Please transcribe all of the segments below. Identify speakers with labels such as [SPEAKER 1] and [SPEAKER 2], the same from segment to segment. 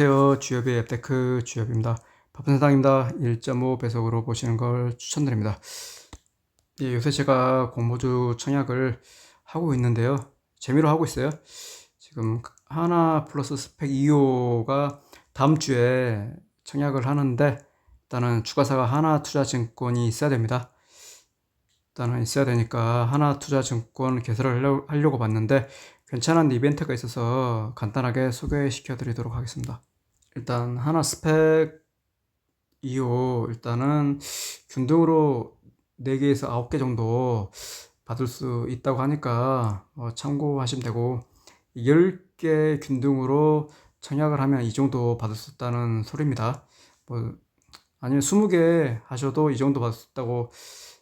[SPEAKER 1] 안녕하세요. 주엽의 앱테크 주엽입니다. 바쁜 세상입니다. 1.5 배속으로 보시는 걸 추천드립니다. 예, 요새 제가 공모주 청약을 하고 있는데요. 재미로 하고 있어요. 지금 하나 플러스 스펙 2호가 다음 주에 청약을 하는데 일단은 주가사가 하나 투자증권이 있어야 됩니다. 일단은 있어야 되니까 하나 투자증권 개설을 하려- 하려고 봤는데 괜찮은 이벤트가 있어서 간단하게 소개시켜 드리도록 하겠습니다. 일단 하나 스펙 2호 일단은 균등으로 4개에서 9개 정도 받을 수 있다고 하니까 어, 참고하시면 되고 10개 균등으로 청약을 하면 이 정도 받을 수 있다는 소리입니다. 뭐 아니면 20개 하셔도 이 정도 받을 수 있다고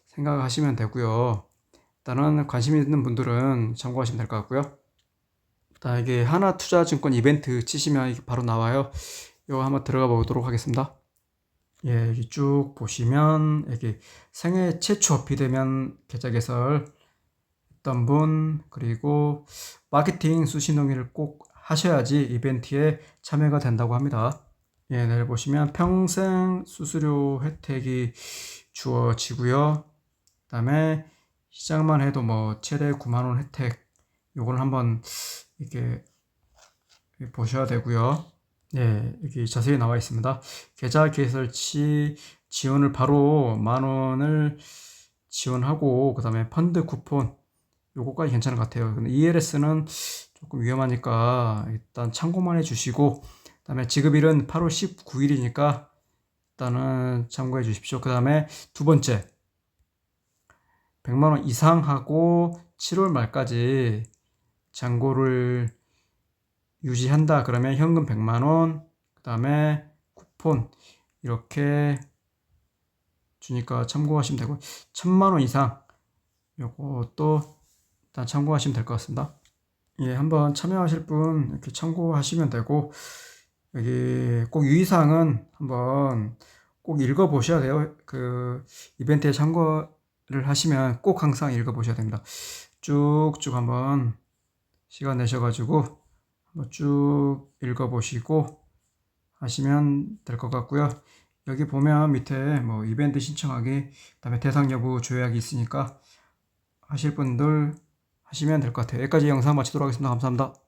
[SPEAKER 1] 생각하시면 되고요. 일단은 관심 있는 분들은 참고하시면 될 것 같고요. 일단 이게 하나 투자증권 이벤트 치시면 바로 나와요. 이거 한번 들어가 보도록 하겠습니다. 예, 여기 쭉 보시면 여기 생애 최초 비대면 계좌 개설 했던 분 그리고 마케팅 수신 동의를 꼭 하셔야지 이벤트에 참여가 된다고 합니다. 예, 내일 보시면 평생 수수료 혜택이 주어지고요. 그다음에 시작만 해도 뭐 최대 9만 원 혜택 요거는 한번 이렇게 보셔야 되고요. 네, 여기 자세히 나와 있습니다. 계좌 개설 시 지원을 바로 만 원을 지원하고 그다음에 펀드 쿠폰 요거까지 괜찮은 것 같아요. 근데 ELS는 조금 위험하니까 일단 참고만 해주시고 그다음에 지급일은 8월 19일이니까 일단은 참고해 주십시오. 그다음에 두 번째 100만 원 이상 하고 7월 말까지 잔고를 유지한다 그러면 현금 100만 원 그다음에 쿠폰 이렇게 주니까 참고하시면 되고 1000만 원 이상 요것도 일단 참고하시면 될 것 같습니다. 예, 한번 참여하실 분 이렇게 참고하시면 되고 여기 꼭 유의사항은 한번 꼭 읽어 보셔야 돼요. 그 이벤트에 참고를 하시면 꼭 항상 읽어 보셔야 됩니다. 쭉쭉 한번 시간 내셔가지고 한번 쭉 읽어보시고 하시면 될 것 같고요. 여기 보면 밑에 뭐 이벤트 신청하기, 그다음에 대상 여부 조약이 있으니까 하실 분들 하시면 될 것 같아요. 여기까지 영상 마치도록 하겠습니다. 감사합니다.